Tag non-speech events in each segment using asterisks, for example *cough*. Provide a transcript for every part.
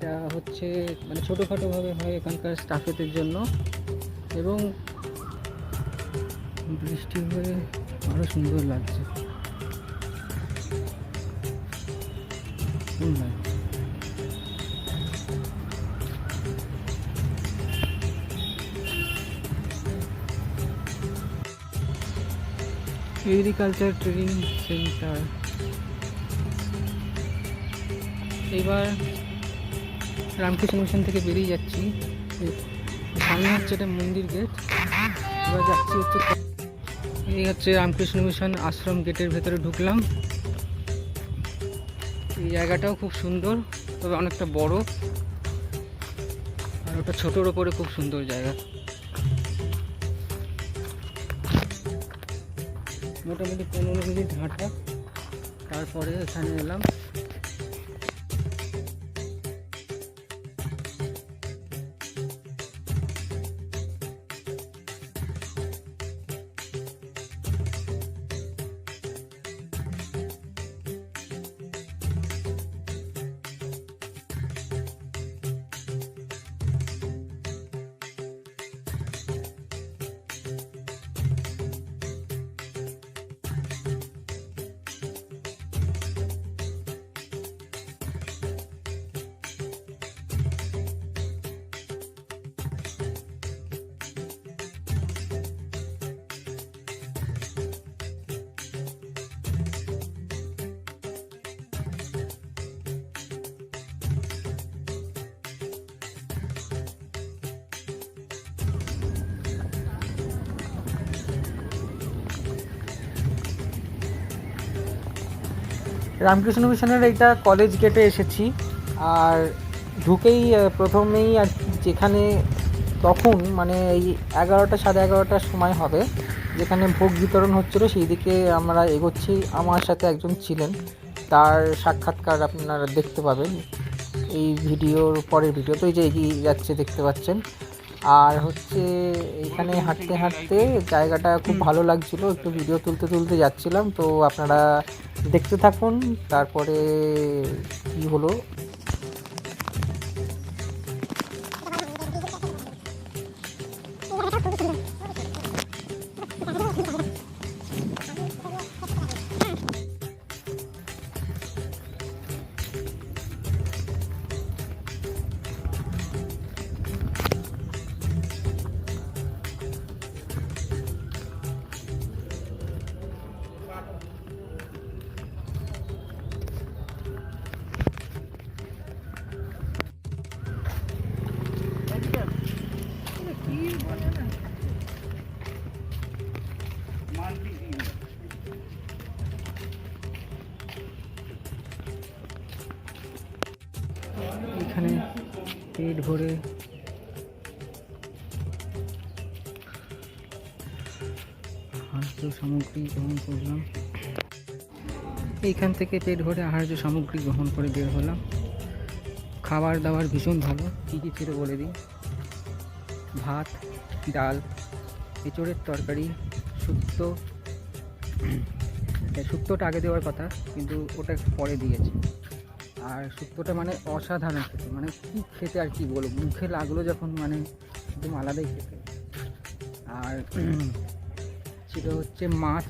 এটা হচ্ছে মানে ছোটোখাটোভাবে হয় এখানকার স্টাফেদের জন্য। এবং বৃষ্টি হয়ে আরও সুন্দর লাগছে। এগ্রিকালচার ট্রেনিং সেন্টার এবার রামকৃষ্ণ মিশন থেকে বেরিয়ে যাচ্ছি। সামনে হচ্ছে এটা মন্দির গেট। এবার যাচ্ছি হচ্ছে এই হচ্ছে রামকৃষ্ণ মিশন আশ্রম গেটের ভেতরে ঢুকলাম। এই জায়গাটাও খুব সুন্দর, তবে অনেকটা বড়। আর ওটা ছোটোর ওপরে খুব সুন্দর জায়গা। মোটামুটি পনেরো মিনিট হাঁটা। তারপরে এখানে এলাম। রামকৃষ্ণ মিশনের এইটা কলেজ গেটে এসেছি। আর ঢুকেই প্রথমেই আর যেখানে তখন মানে এই এগারোটা, সাড়ে এগারোটার সময় হবে, যেখানে ভোগ বিতরণ হচ্ছিল সেই দিকে আমরা এগোচ্ছি। আমার সাথে একজন ছিলেন, তার সাক্ষাৎকার আপনারা দেখতে পাবেন। এই ভিডিওর পরের ভিডিও, তো এই যে এগিয়ে যাচ্ছে, দেখতে পাচ্ছেন। আর হচ্ছে, এখানে হাঁটতে হাঁটতে জায়গাটা খুব ভালো লাগছিল। একটু ভিডিও তুলতে তুলতে যাচ্ছিলাম, তো আপনারা দেখতে থাকুন তারপরে কি হলো? এখানে পেট ভরে। আহার্য সামগ্রী গ্রহণ করলাম। এইখান থেকে পেট ভরে আহার্য সামগ্রী গ্রহণ করে বের হলাম। খাবার দাবার ভীষণ ভালো, কী কী ছিল বলে দিই। ভাত, ডাল, এঁচড়ের তরকারি, শুক্তো। এই *clears throat* শুক্তোটা আগে দেওয়ার কথা, কিন্তু ওটা পরে দিয়েছে। আর শুক্তোটা মানে অসাধারণ খেতে। মানে কি খেতে আর কি বলব? মুখে লাগল যখন মানে একদম আলাদাই খেতে। আর সেটা হচ্ছে মাছ।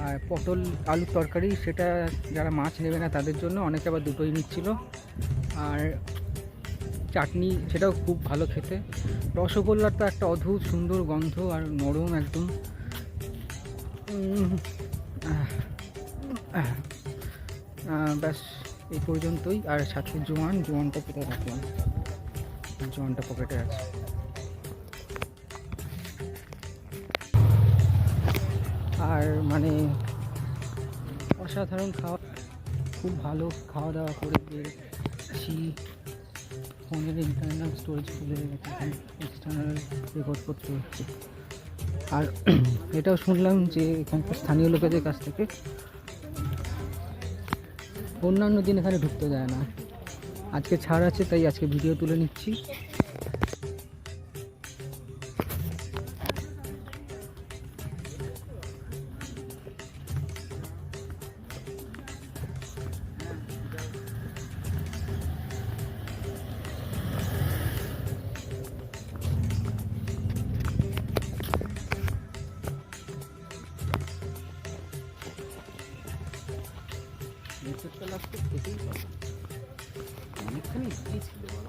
আর পটল আলুর তরকারি, সেটা যারা মাছ নেবে না তাদের জন্য অনেকে আবার দুটোই নিচ্ছিল। আর চাটনি, সেটাও খুব ভালো খেতে। রসগোল্লার তো একটা অদ্ভুত সুন্দর গন্ধ আর নরম একদম। ব্যাস, এই পর্যন্তই। আর সাথে জোয়ান, জোয়ানটা কোথায় রাখলাম। জোয়ানটা পকেটে আছে। আর মানে অসাধারণ খাওয়া, খুব ভালো খাওয়া দাওয়া করে বেরিয়েছি ফোনের ইন্টারনাল স্টোরেজ খুলে এক্সটার্নাল রেকর্ড করতে হচ্ছে। আর *clears throat* এটাও শুনলাম যে এখানকার স্থানীয় লোকেদের কাছ থেকে অন্যান্য দিন এখানে ঢুকতে দেয় না। আজকে ছাড় আছে তাই আজকে ভিডিও তুলে নিচ্ছি। এঁচড়টা লাস্টে খেতেই পাবো অনেকখানি ইচ্ছেই বাবা